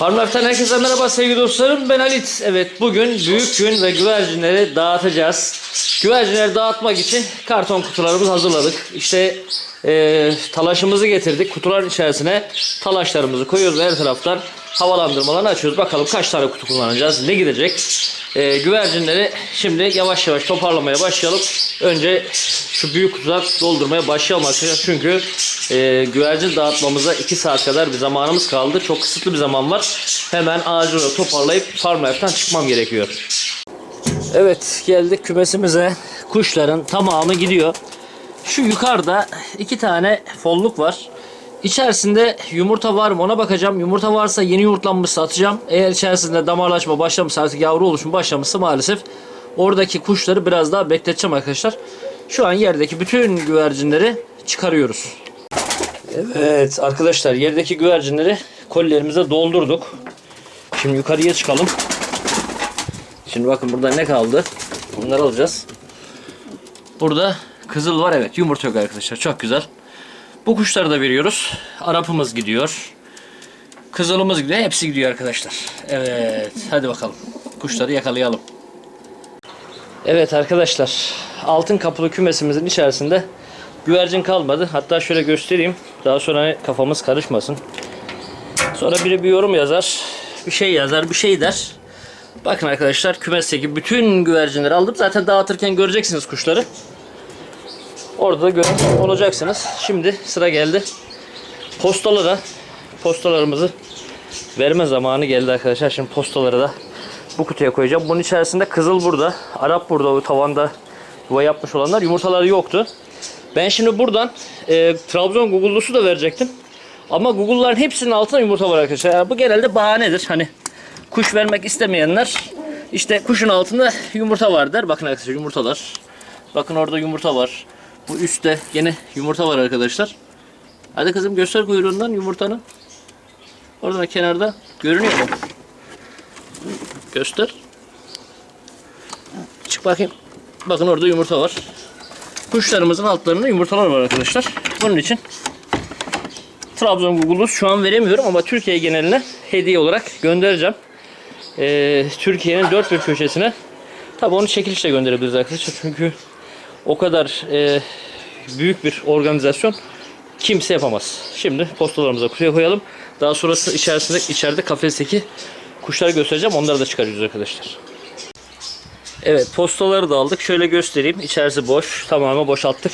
Farmlife'den herkese merhaba sevgili dostlarım. Ben Halit. Evet bugün büyük gün ve güvercinleri dağıtacağız. Güvercinleri dağıtmak için karton kutularımızı hazırladık. İşte e, talaşımızı getirdik. Kutuların içerisine talaşlarımızı koyuyoruz her taraftan havalandırmalarını açıyoruz. Bakalım kaç tane kutu kullanacağız, ne gidecek. E, güvercinleri şimdi yavaş yavaş toparlamaya başlayalım. Önce şu büyük kutudan doldurmaya başlayalım arkadaşlar. Çünkü e, güvercin dağıtmamıza 2 saat kadar bir zamanımız kaldı. Çok kısıtlı bir zaman var. Hemen acil toparlayıp Farm Life'tan çıkmam gerekiyor. Evet geldik kümesimize. Kuşların tamamı gidiyor. Şu yukarıda iki tane folluk var. İçerisinde yumurta var mı ona bakacağım. Yumurta varsa yeni yumurtlanmışsa atacağım. Eğer içerisinde damarlaşma başlamışsa artık yavru oluşum başlamışsa maalesef oradaki kuşları biraz daha bekleteceğim arkadaşlar. Şu an yerdeki bütün güvercinleri çıkarıyoruz. Evet arkadaşlar yerdeki güvercinleri kolilerimize doldurduk. Şimdi yukarıya çıkalım. Şimdi bakın burada ne kaldı? Bunları alacağız. Burada kızıl var evet yumurta yok arkadaşlar çok güzel. Bu kuşları da veriyoruz. Arapımız gidiyor. Kızılımız gidiyor. Hepsi gidiyor arkadaşlar. Evet hadi bakalım. Kuşları yakalayalım. Evet arkadaşlar altın kapılı kümesimizin içerisinde güvercin kalmadı. Hatta şöyle göstereyim. Daha sonra hani kafamız karışmasın. Sonra biri bir yorum yazar. Bir şey yazar bir şey der. Bakın arkadaşlar kümesteki bütün güvercinleri aldım. Zaten dağıtırken göreceksiniz kuşları. Orada da gören olacaksınız. Şimdi sıra geldi. Postalara postalarımızı verme zamanı geldi arkadaşlar. Şimdi postaları da bu kutuya koyacağım. Bunun içerisinde kızıl burada. Arap burada o tavanda yuva yapmış olanlar. Yumurtaları yoktu. Ben şimdi buradan e, Trabzon Google'lusu da verecektim. Ama Google'ların hepsinin altında yumurta var arkadaşlar. Yani bu genelde bahanedir. Hani kuş vermek istemeyenler işte kuşun altında yumurta var der. Bakın arkadaşlar yumurtalar. Bakın orada yumurta var. Bu üstte yine yumurta var arkadaşlar. Hadi kızım göster kuyruğundan yumurtanı. Oradan kenarda görünüyor mu? Göster. Çık bakayım. Bakın orada yumurta var. Kuşlarımızın altlarında yumurtalar var arkadaşlar. Bunun için Trabzon Google'u şu an veremiyorum ama Türkiye geneline hediye olarak göndereceğim. Ee, Türkiye'nin dört bir köşesine. Tabi onu çekilişle gönderebiliriz arkadaşlar. Çünkü o kadar e, büyük bir organizasyon kimse yapamaz. Şimdi postalarımıza kutuya koyalım. Daha sonrası içerisinde içeride kafesteki kuşları göstereceğim. Onları da çıkarıyoruz arkadaşlar. Evet postaları da aldık. Şöyle göstereyim. İçerisi boş. Tamamen boşalttık.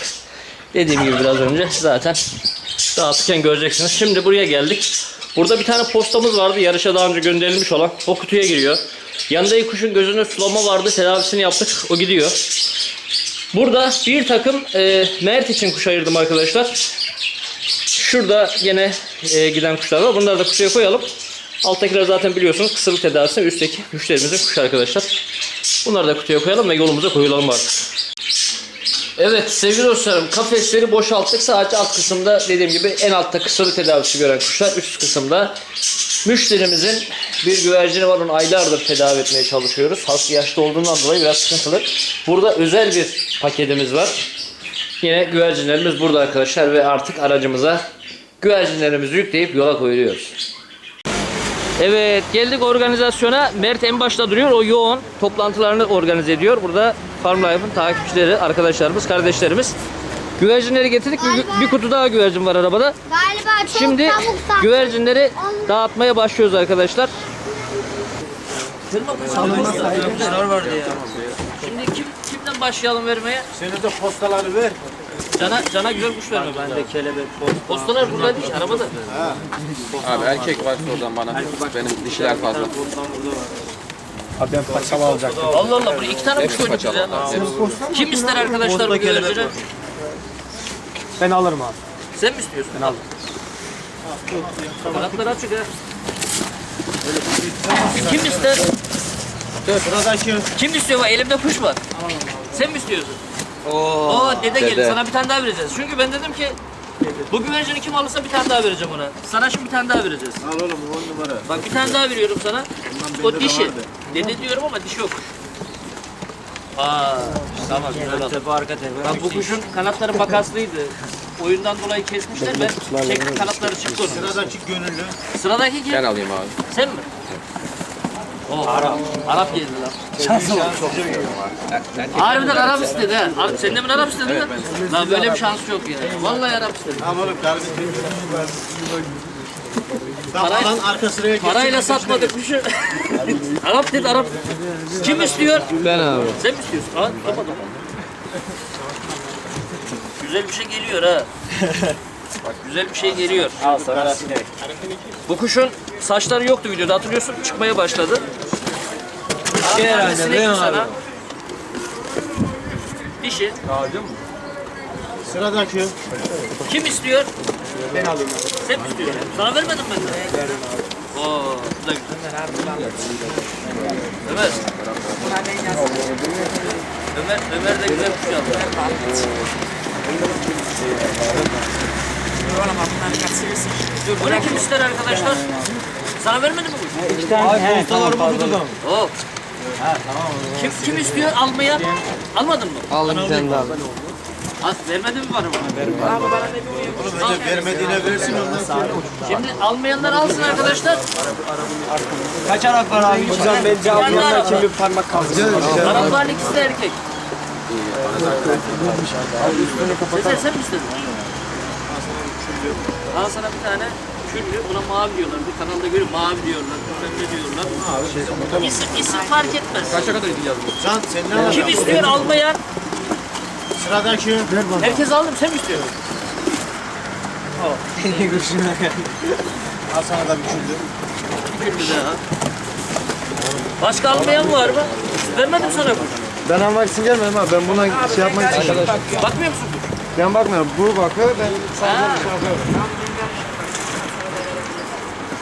Dediğim gibi biraz önce zaten dağıtırken göreceksiniz. Şimdi buraya geldik. Burada bir tane postamız vardı. Yarışa daha önce gönderilmiş olan. O kutuya giriyor. Yanındaki kuşun gözünde sulama vardı. Tedavisini yaptık. O gidiyor. Burada bir takım e, Mert için kuş ayırdım arkadaşlar. Şurada yine e, giden kuşlar var. Bunları da kutuya koyalım. Alttakiler zaten biliyorsunuz kısırlık tedavisi. Üstteki müşterimizin kuşu arkadaşlar. Bunları da kutuya koyalım ve yolumuza koyulalım artık. Evet sevgili dostlarım kafesleri boşalttık. Sadece alt kısımda dediğim gibi en altta kısırlık tedavisi gören kuşlar. Üst kısımda müşterimizin bir güvercini var. Onu aylardır tedavi etmeye çalışıyoruz. Hasta yaşlı olduğundan dolayı biraz sıkıntılı. Burada özel bir paketimiz var. Yine güvercinlerimiz burada arkadaşlar ve artık aracımıza güvercinlerimizi yükleyip yola koyuluyoruz. Evet geldik organizasyona. Mert en başta duruyor. O yoğun toplantılarını organize ediyor. Burada Farm Life'ın takipçileri, arkadaşlarımız, kardeşlerimiz. Güvercinleri getirdik. Bir, bir kutu daha güvercin var arabada. Galiba çok Şimdi tavuk güvercinleri dağıtmaya başlıyoruz arkadaşlar. Şimdi kim kimden başlayalım vermeye? Senin de postaları ver. Cana cana güzel kuş verme ben de kelebek. Postalar burada değil, arabada. Abi erkek varsa oradan bana. Benim dişiler fazla. Abi ben paçalı alacaktım. Allah Allah buraya iki tane kuş koyduk biz ya. Kim ister arkadaşlar bu güvercini? Ben alırım abi. Sen mi istiyorsun? Ben aldım. Kanatları açık ha. Kim ister? Buradaki Kim istiyor? Elimde kuş var. Sen mi istiyorsun? Oo, dede, geldi. dede. Sana bir tane daha vereceğiz. Çünkü ben dedim ki bu güvercini kim alırsa bir tane daha vereceğim ona. Sana şimdi bir tane daha vereceğiz. al oğlum 10 numara. Bak bir tane daha veriyorum sana. O dişi. Dede diyorum ama dişi yok. Aa, tamam güzel oldu. Tepe arka tepe. Bak bu kuşun kanatları makaslıydı. oyundan dolayı kesmişler. Ben çektim kanatları çıktı onun. Sıradaki gönüllü. Sıradaki kim? Ben alayım abi. Sen mi? O Arap. Arap geldi lan. Şansı var. Harbiden Arap istedi ha. Arap, sen de mi Arap istedin lan? Lan böyle bir şans yok ya. Vallahi Arap istedi. Tamam oğlum kardeşim. Parayla- arka sıraya. Parayla satmadık bu şu. Arap dedi Arap. Kim istiyor? Ben abi. Sen mi istiyorsun? Al kapat Güzel bir şey geliyor ha. Bak güzel bir şey geliyor. Al sana sinek. Bu kuşun saçları yoktu videoda hatırlıyorsun çıkmaya başladı. Şey herhalde değil mi abi? Dişi. Sıradaki. Kim istiyor? Ben alayım. Sen mi istiyorsun? Sana vermedim ben de. Verdim abi. Oo, bu da güzel. Ömer. Ömer, Ömer de güzel kuş aldı. Dur, bunu kim ister arkadaşlar? Sana vermedim mi kuş? İki tane. Abi postalarımı tutudum. Oo. Kim, kim istiyor almaya? Almadın mı? Aldım bir tane daha. Az vermedin mi bana? Vermedim. Önce vermediğine versin ondan sonra. Şimdi almayanlar alsın arkadaşlar. Kaç Arap var abi? Güzel bence almayanlar kim bir parmak kaldı. Arapların ikisi de erkek. Sezer sen mi istedin? Al sana bir tane küllü, buna mavi diyorlar. Bir kanalda görüyorum mavi diyorlar, ne diyorlar. İsim, isim fark etmez. Kaça kadar gideceğiz bu? Can sen ne alacaksın? Kim istiyor almayan? Sıradaki. Ver bana. Herkes aldım, sen mi istiyorsun? Al sana da bir küllü. Bir küllü daha. Başka almayan var mı? Vermedim sana kuş. Ben almak için gelmedim abi. Ben buna şey yapmak için geldim. Bakmıyor musun? Ben bakmıyorum. Bu bakıyor. Ben Ha.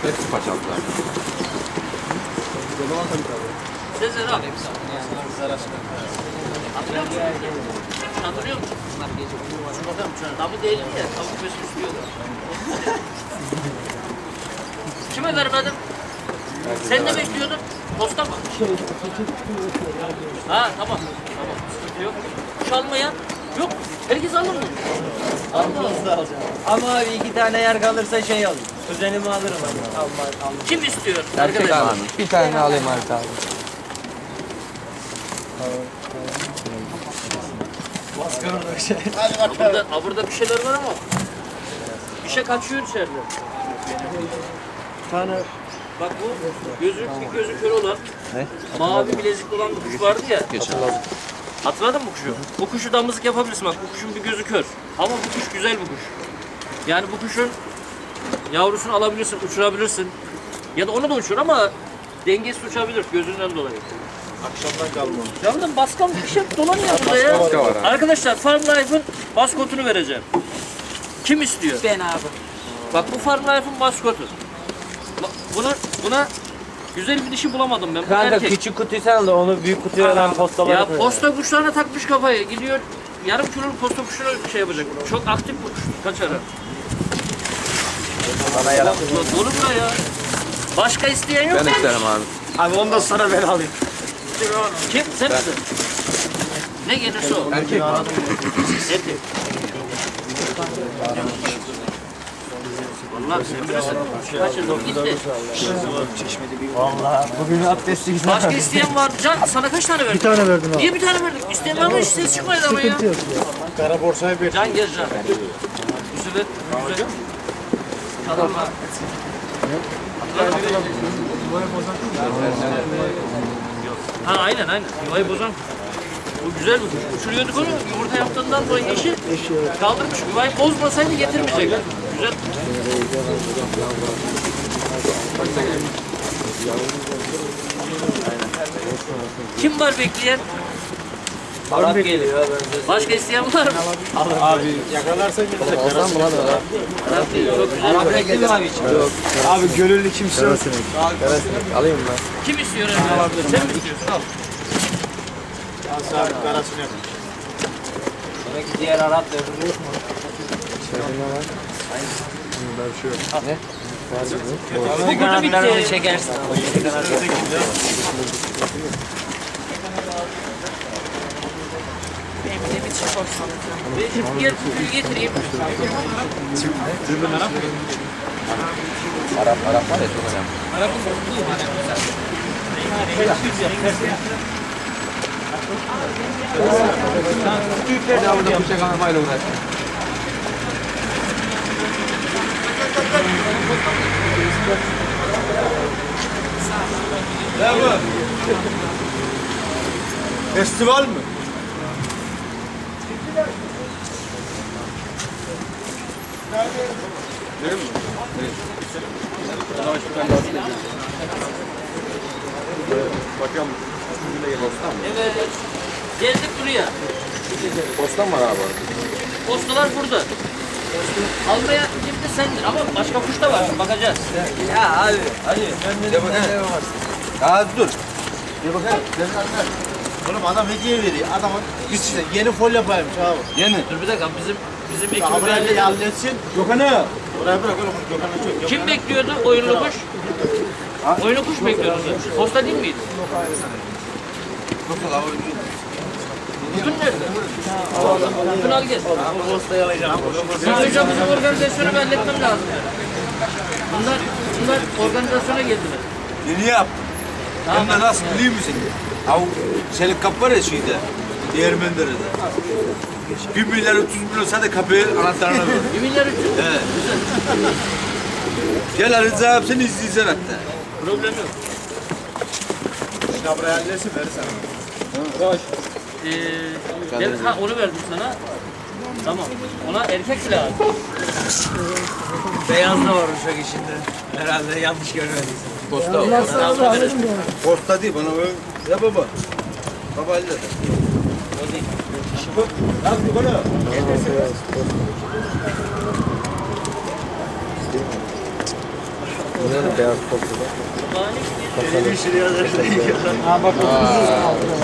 Hepsi paçalılar. Sezer al. Hatırlıyor musun? Hatırlıyor musun? Tabii değilim ya, tavuk beşi istiyorlar. Kime vermedim? Sen ne bekliyordun? Posta mı? Ha tamam. Tamam. Sıkıntı yok. Kuş almayan yok. Herkes alır mı? Almaz. Ama abi iki tane yer kalırsa şey alayım. Kuzenimi alırım hani. Alma, alma. Kim istiyor? Erkek abi. Bir tane alayım Halit abi. Hadi Ha, bakalım. Burada, burada bir şeyler var ama bir şey kaçıyor içeride. bir tane Bak bu gözü, bir gözü kör olan mavi bilezikli olan bir kuş vardı ya. Geçen. Hatırladın mı kuşu? Bu kuşu damızlık yapabilirsin bak. Bu kuşun bir gözü kör. Ama bu kuş güzel bir kuş. Yani bu kuşun yavrusunu alabilirsin, uçurabilirsin. Ya da onu da uçur ama dengesiz uçabilir gözünden dolayı. Akşamdan kalma. Canım baskan bir şey dolanıyor burada ya. Baska var abi. Arkadaşlar Farm Life'ın maskotunu vereceğim. Kim istiyor? Ben abi. Bak bu Farm Life'ın maskotu. Buna, buna güzel bir dişi bulamadım ben. Bu Kanka erkek. küçük kutuyu sen al da onu büyük kutuya ben postalarım. Ya posta kuşlarına takmış kafayı. Gidiyor yarım kiloluk posta kuşuna şey yapacak. Çok aktif bu kuş. Kaç ara. Bana yalan. Dolu bura ya. Başka isteyen yok Ben mu? isterim abi. Abi ondan sonra ben alayım. Kim? Sen misin? Ne gelirse o. Erkek mi? Erkek. Vallahi sen bilirsin. Kaçırdım gitti. Vallahi bugün abdesti güzel. Başka isteyen var. Can sana kaç tane verdim? Bir tane verdim abi. Niye bir tane verdik? İsteyen var mı? Hiç ses çıkmadı ama ya. Sıkıntı yok ya. Kara borsaya bir. Can gel Can. Sefer güzel. Adamlar. Ha aynen aynen. Yuvayı bozan. Bu güzel bir kuş. Uçuruyorduk onu. Yumurta yaptığından sonra eşi kaldırmış. Yuvayı bozmasaydı getirmeyecek. Güzel. Kim var bekleyen? Arap geliyor. Başka isteyen var mı? Abi yakalarsa gelecek. Karası Arap değil, Çok güzel. Arap bekliyor abi için. Abi gönüllü kimse yok. Alayım ben. Kim istiyor efendim? Sen mi istiyorsun? Al. Şans abi karasını yap. Demek ki diğer Arap da öbürü yok mu? Bu Kanatlarını bitti. çekersin. Ne biçim korksanız ya. getireyim. Arap, Arap var ya çok önemli. Ya burada bıçak almayla uğraşma. Ne bu? Festival mi? Evet. Geldik buraya. Postan var abi. Postalar burada. Almaya şimdi sendir ama başka kuş da var. Bakacağız. Ya abi. Hadi. De bakayım? Daha dur. De bakayım. Oğlum adam hediye veriyor. Adamın üstüne yeni fol yapayım abi. Yeni. Dur bir dakika bizim bizim Ya ekibi burayı bir belli. halletsin. Gökhan'ı. Buraya bırak oğlum. Gökhan'a çok. Kim bekliyordu oyunlu kuş? Oyunlu kuş bekliyordu. Posta değil miydi? Bugün nerede? Bugün al gel. Postayı alacağım. Bizim organizasyonu ben halletmem lazım. Bunlar, bunlar organizasyona geldiler. Yeni yap. Hem de nasıl biliyor musun? Av çelik kap var ya şeyde. Değirmendere'de. 1 milyar 30 milyon sadece kapıyı anahtarına ver. Bir milyar üç yüz. Evet. Gel Arıza abi seni izleyeceksin hatta. Problem yok. Şuna buraya halletsin verirsen. Ee, gel, ha, onu verdim sana. Tamam. Ona erkek lazım. Beyaz da var uşak içinde. Herhalde yanlış görmediysen. Posta o. Tamam, verirsin. Posta değil bana öyle. Ya baba. Baba hallet. Lan bu bana.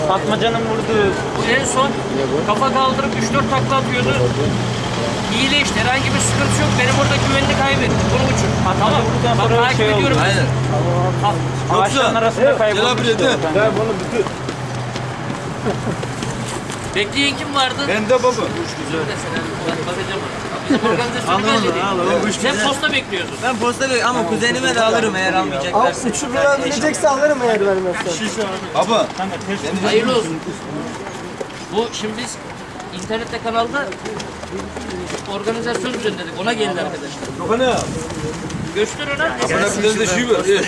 Fatmaca'nın vurduğu. Bu en son kafa kaldırıp 3-4 takla atıyordu. İyileşti. Herhangi bir sıkıntı yok. Benim orada güvenini kaybetti. Bunun için. Ha, tamam. Bak takip ediyorum. Aynen. Ağaçların arasında Gel de. Ben bunu bütün. Bekleyen kim vardı? Ben de baba. Belli değil. Sen posta bekliyordun. Ben posta bekliyorum ama kuzenime de alırım eğer almayacaklarsa. Üç lira verecekse alırım eğer vermezsen. Baba. Hayırlı olsun. Bu şimdi biz internette kanalda organizasyon düzenledik. Ona geldi arkadaşlar. Gökhan'ı. Göster ona. Bana biraz da şey ver. ye.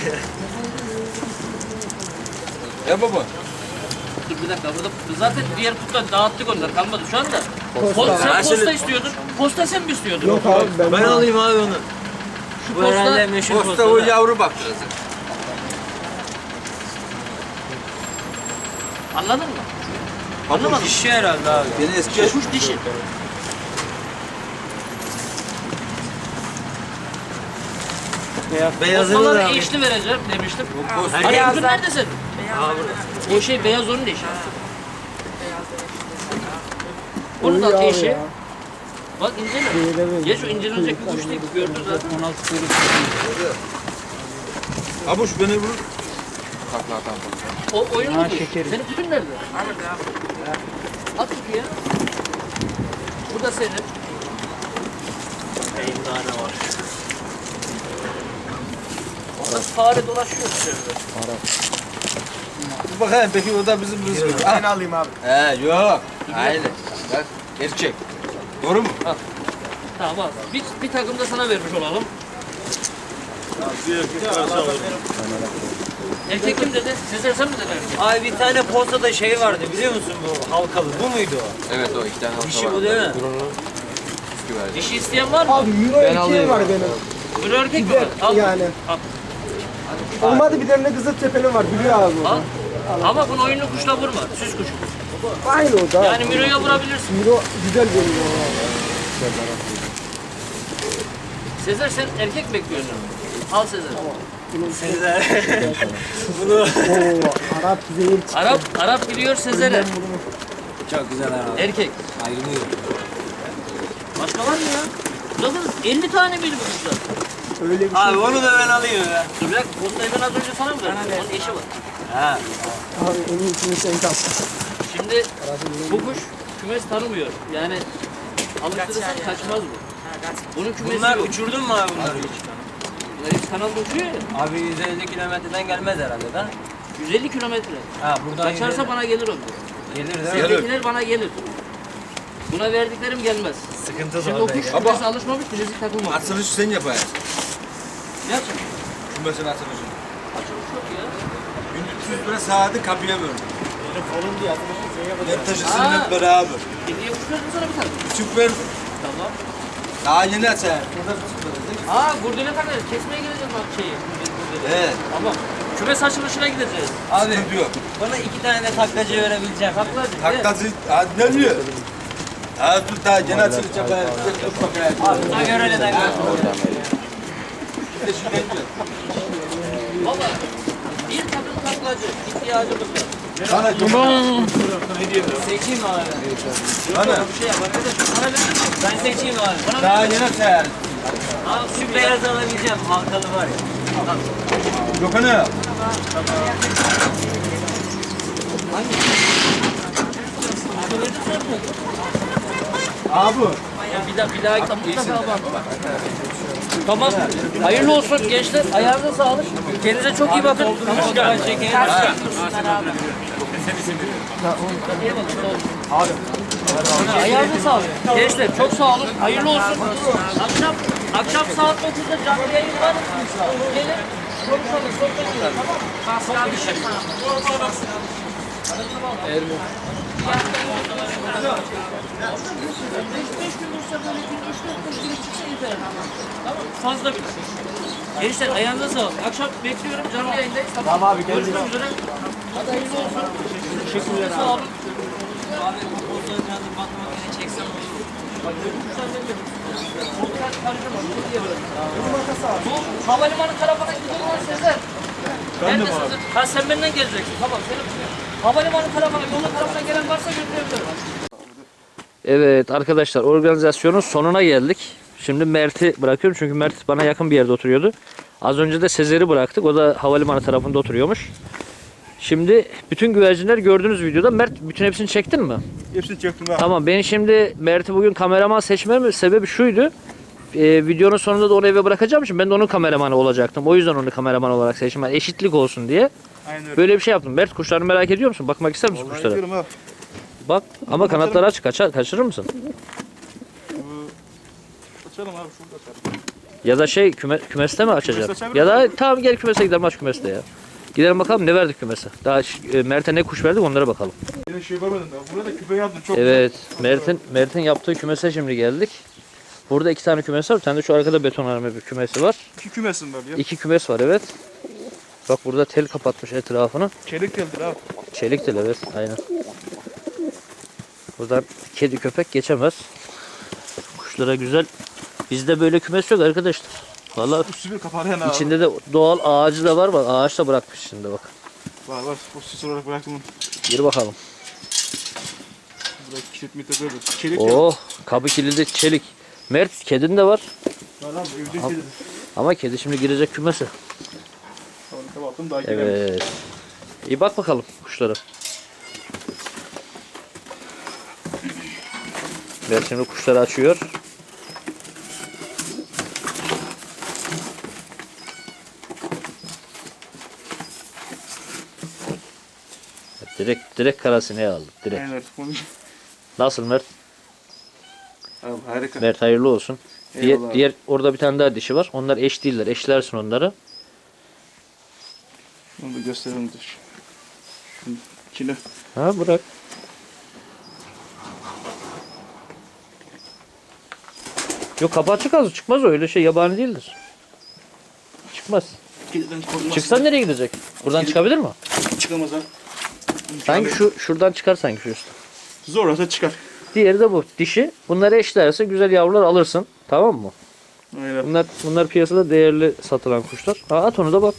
Ya baba. Dur bir dakika burada zaten diğer kutlar dağıttık onları kalmadı şu anda. Po- sen posta istiyordun. Posta sen mi istiyordun? Yok abi ben, Ben alayım abi onu. Şu Bu posta meşhur Posta posta. o da. yavru baktıracak. anladın mı? Anlamadım. Dişi herhalde abi. Yeni eski Kuş dişi. Beyazını da Postaları alayım. eşli vereceğim demiştim. posta. Hani bugün neredesin? O şey beyaz onun eşi. Onun da eşi. Bak incele. Geç o incelenecek bir kuş değil. Gördün zaten. 16 kuyruk. Abuş beni vur. Takla atan. O oyun mu? Senin kutun nerede? At kutuya. Bu da senin. Beyin tane var. Orada fare dolaşıyor içeride. Dur bakayım peki o da bizim rızkımız. Ben alayım abi. He yok. Aynen. Bak erkek. Doğru mu? Tamam al. Bir, bir takım da sana vermiş olalım. Erkek kim dedi? Sezer sen mi dedin? Abi bir tane postada şey vardı biliyor musun bu halkalı. Bu muydu o? Evet o iki tane halka Dişi bu değil mi? Dişi isteyen var mı? abi euro 2 var benim. Böyle erkek mi var? Al. yani. Al. Olmadı bir tane kızıl tepeli var biliyor abi o. Al. Ama bunu oyunlu kuşla vurma. Süs kuşu. Aynı o da. Yani Miro'ya vurabilirsin. Euro güzel görünüyor. Sezer sen erkek bekliyorsun. Al Sezer. Oo Arap zehir çıktı. Arap Arap biliyor Sezer'e. Çok güzel abi. Erkek. Ayrılıyor. Başka var mı ya? Zaten 50 tane miydi bu kuşlar? Öyle bir şey. Abi onu da ben alayım ya. Dur bir dakika. Postayı ben az önce sana mı verdim? Onun eşi var. Ha. Abi en iyisini sen kap. Şimdi bu kuş kümes tanımıyor. Yani alıştırırsan kaçmaz bu. Bunun kümesi Bunlar yok. uçurdun mu abi bunları hiç? Bunlar hep kanalda uçuyor ya. Abi 150 kilometreden gelmez herhalde da. 150 kilometre. Ha buradan Kaçarsa bana gelir o. gelir değil mi? Sevdekiler bana gelir. Buna verdiklerim gelmez. Sıkıntı Şimdi o kuş kümesi alışmamış bilezik takılmamış. Açılışı sen yaparsın. Ne yapacak? Kümesin açılışı. Açılış. 1300 lira saati kapıya ver. Benim kolum diye atmışsın sen yapacaksın. Hep taşısın hep beraber. Hediye kuş verdim sana bir tane. Küçük verdim. Tamam. Daha yeni açar. Aa gurdele takacağız. Kesmeye gideceğiz bak şeyi. Evet. Tamam. Kümes açılışına gideceğiz. Abi yok. bana iki tane de taklacı verebileceğim. Taklacı. Taktacı, ha, ne diyor? Ha dur daha yeni bakayım. Abi gör öyle de gör. Bir de şuradan diyor. Valla taklacı ihtiyacımız var. Sana Seçeyim mi abi? Bana. Bir şey yap arkadaş. Para verir misin? Ben seçeyim abi. Bana Daha ver. yeni açar. Abi şu beyaz alabileceğim. Halkalı var ya. Yok ana. Abi. Bir daha bir daha mutlaka bak. Tamam. Hayırlı olsun gençler. Ayağınıza sağlık. Kendinize çok iyi bakın. Tamam. Ben çekeyim. Abi. Ayağınıza sağlık. Gençler çok sağ olun. Hayırlı olsun. Akşam akşam saat 9'da canlı yayın var. Gelin. Konuşalım, sohbet edelim. Tamam mı? Şey. Ermo. 5 gün olsa böyle Tamam Fazla bir şey. Gençler ayağınıza sağlık. Akşam bekliyorum canlı yayındayız. Tamam, tamam abi kendine. Görüşmek üzere. Hadi hayırlı olsun. Teşekkürler abi. Sağ olun. Abi bu pozları biraz batmak çeksem olur. Bak öbür senden de. Bu havalimanı tarafına gidelim lan Sezer. Ben de var. Ha sen benden geleceksin. Tamam. Senin havalimanı tarafına, yolun tarafına gelen varsa götürebilirim. Evet arkadaşlar organizasyonun sonuna geldik. Şimdi Mert'i bırakıyorum çünkü Mert bana yakın bir yerde oturuyordu. Az önce de Sezer'i bıraktık. O da havalimanı tarafında oturuyormuş. Şimdi bütün güvercinler gördüğünüz videoda. Mert bütün hepsini çektin mi? Hepsini çektim ben. Tamam ben şimdi Mert'i bugün kameraman seçmemin sebebi şuydu. Ee, videonun sonunda da onu eve bırakacağım için ben de onun kameramanı olacaktım. O yüzden onu kameraman olarak seçtim. Yani eşitlik olsun diye. Aynen öyle. Böyle bir şey yaptım. Mert kuşlarını merak ediyor musun? Bakmak ister misin kuşlara? Bakıyorum abi. Bak ama kanatları aç kaçar, kaçırır mısın? Açalım abi şurada açalım. Ya da şey küme, kümeste mi açacak? Ya da tamam gel kümese gidelim aç kümeste ya. Gidelim bakalım ne verdik kümese. Daha e, Mert'e ne kuş verdik onlara bakalım. Yine şey görmedim daha. Burada küpe yaptım çok Evet Mert'in Mert'in yaptığı kümese şimdi geldik. Burada iki tane kümes var. Bir tane de şu arkada betonarme bir kümesi var. İki kümesin var ya. İki kümes var evet. Bak burada tel kapatmış etrafını. Çelik geldi abi. Çelik tel evet aynen. Buradan kedi köpek geçemez. Kuşlara güzel. Bizde böyle kümes yok arkadaşlar. Abi. içinde de doğal ağacı da var bak. Ağaç da bırakmış içinde bak. Var var. O süs olarak bıraktım. Gir bakalım. Burada kilit mitle böyle. Çelik. Oh kabı kilidi çelik. Mert kedin de var. Var abi evde kedi. Ama kedi şimdi girecek kümese. Tamam kapattım daha. Evet. İyi bak bakalım kuşlara. Mert şimdi kuşları açıyor. Direkt direkt karasine aldı. Direkt. Bunu- Nasıl Mert? Abi harika. Mert hayırlı olsun. Diğer, Eyvallah diğer orada bir tane daha dişi var. Onlar eş değiller. Eşlersin onları. Onu da gösterelim dur. Şunun içine. Ha bırak. Yok kapağı çıkmaz. Çıkmaz o öyle şey yabani değildir. Çıkmaz. Çıksa nereye gidecek? Buradan çıkabilir mi? Çıkamaz abi. Sanki şu şuradan çıkar sanki şu üstten. Zor olsa çıkar. Diğeri de bu. Dişi. Bunları eşlerse güzel yavrular alırsın. Tamam mı? Aynen. Bunlar bunlar piyasada değerli satılan kuşlar. Ha, at onu da bak.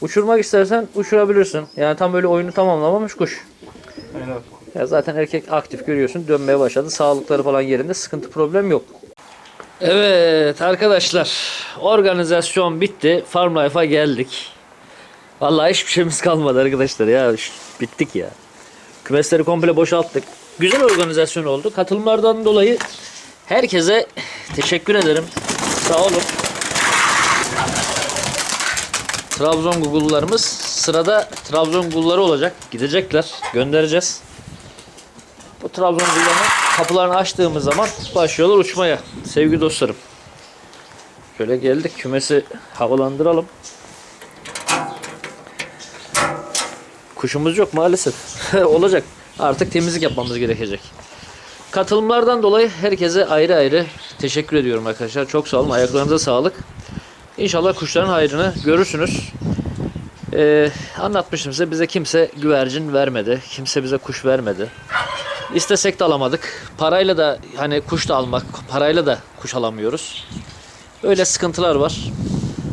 Uçurmak istersen uçurabilirsin. Yani tam böyle oyunu tamamlamamış kuş. Ya zaten erkek aktif görüyorsun. Dönmeye başladı. Sağlıkları falan yerinde. Sıkıntı problem yok. Evet arkadaşlar. Organizasyon bitti. Farm Life'a geldik. Vallahi hiçbir şeyimiz kalmadı arkadaşlar ya. Bittik ya. Kümesleri komple boşalttık. Güzel organizasyon oldu. Katılımlardan dolayı herkese teşekkür ederim. Sağ olun. Trabzon Google'larımız sırada Trabzon Google'ları olacak. Gidecekler. Göndereceğiz. Bu Trabzon Google'ların kapılarını açtığımız zaman başlıyorlar uçmaya. Sevgili dostlarım. Şöyle geldik. Kümesi havalandıralım. Kuşumuz yok maalesef. Olacak. Artık temizlik yapmamız gerekecek. Katılımlardan dolayı herkese ayrı ayrı teşekkür ediyorum arkadaşlar. Çok sağ olun. Ayaklarınıza sağlık. İnşallah kuşların hayrını görürsünüz. Ee, anlatmıştım size. Bize kimse güvercin vermedi. Kimse bize kuş vermedi. İstesek de alamadık. Parayla da hani kuş da almak, parayla da kuş alamıyoruz. Öyle sıkıntılar var.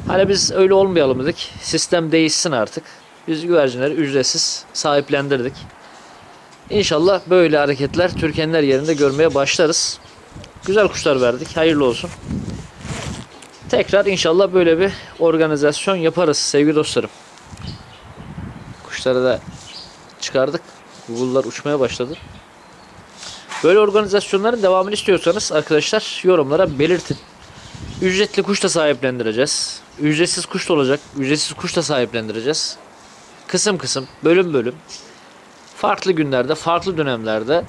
Hani biz öyle olmayalım dedik. Sistem değişsin artık. Biz güvercinleri ücretsiz sahiplendirdik. İnşallah böyle hareketler Türkiye'nin her yerinde görmeye başlarız. Güzel kuşlar verdik. Hayırlı olsun. Tekrar inşallah böyle bir organizasyon yaparız sevgili dostlarım. Kuşları da çıkardık. Google'lar uçmaya başladı. Böyle organizasyonların devamını istiyorsanız arkadaşlar yorumlara belirtin. Ücretli kuş da sahiplendireceğiz. Ücretsiz kuş da olacak. Ücretsiz kuş da sahiplendireceğiz. Kısım kısım, bölüm bölüm. Farklı günlerde, farklı dönemlerde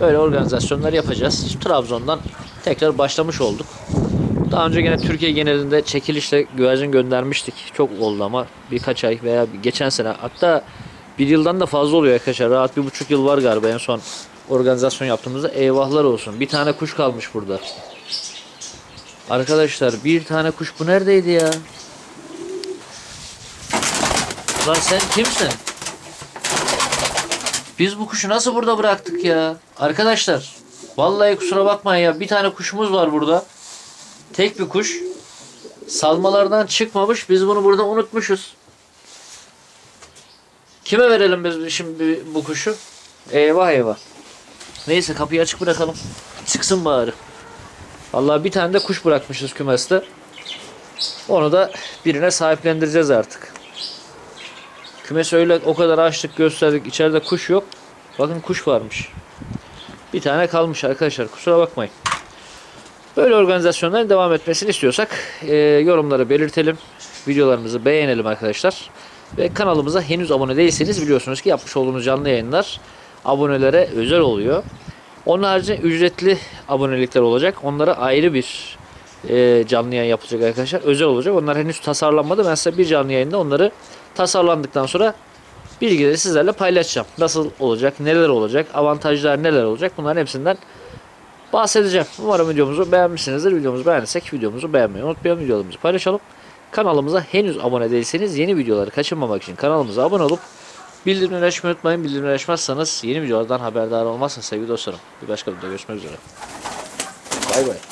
böyle organizasyonlar yapacağız. Trabzon'dan tekrar başlamış olduk. Daha önce yine Türkiye genelinde çekilişle güvercin göndermiştik. Çok oldu ama birkaç ay veya geçen sene hatta bir yıldan da fazla oluyor arkadaşlar. Rahat bir buçuk yıl var galiba en son organizasyon yaptığımızda. Eyvahlar olsun. Bir tane kuş kalmış burada. Arkadaşlar bir tane kuş bu neredeydi ya? Lan sen kimsin? Biz bu kuşu nasıl burada bıraktık ya? Arkadaşlar vallahi kusura bakmayın ya bir tane kuşumuz var burada. Tek bir kuş. Salmalardan çıkmamış. Biz bunu burada unutmuşuz. Kime verelim biz şimdi bu kuşu? Eyvah eyvah. Neyse kapıyı açık bırakalım. Çıksın bari. Vallahi bir tane de kuş bırakmışız kümeste. Onu da birine sahiplendireceğiz artık. Kümesi öyle o kadar açtık gösterdik. İçeride kuş yok. Bakın kuş varmış. Bir tane kalmış arkadaşlar. Kusura bakmayın. Böyle organizasyonların devam etmesini istiyorsak e, yorumları belirtelim. Videolarımızı beğenelim arkadaşlar. Ve kanalımıza henüz abone değilseniz biliyorsunuz ki yapmış olduğumuz canlı yayınlar abonelere özel oluyor. Onun harici ücretli abonelikler olacak. Onlara ayrı bir e, canlı yayın yapılacak arkadaşlar. Özel olacak. Onlar henüz tasarlanmadı. Ben size bir canlı yayında onları tasarlandıktan sonra bilgileri sizlerle paylaşacağım. Nasıl olacak, neler olacak, avantajlar neler olacak bunların hepsinden bahsedeceğim. Umarım videomuzu beğenmişsinizdir. Videomuzu beğendiysek videomuzu beğenmeyi unutmayalım. Videolarımızı paylaşalım. Kanalımıza henüz abone değilseniz yeni videoları kaçırmamak için kanalımıza abone olup bildirimleri açmayı unutmayın. Bildirimleri açmazsanız yeni videolardan haberdar olmazsınız sevgili dostlarım. Bir başka videoda görüşmek üzere. Bay bay.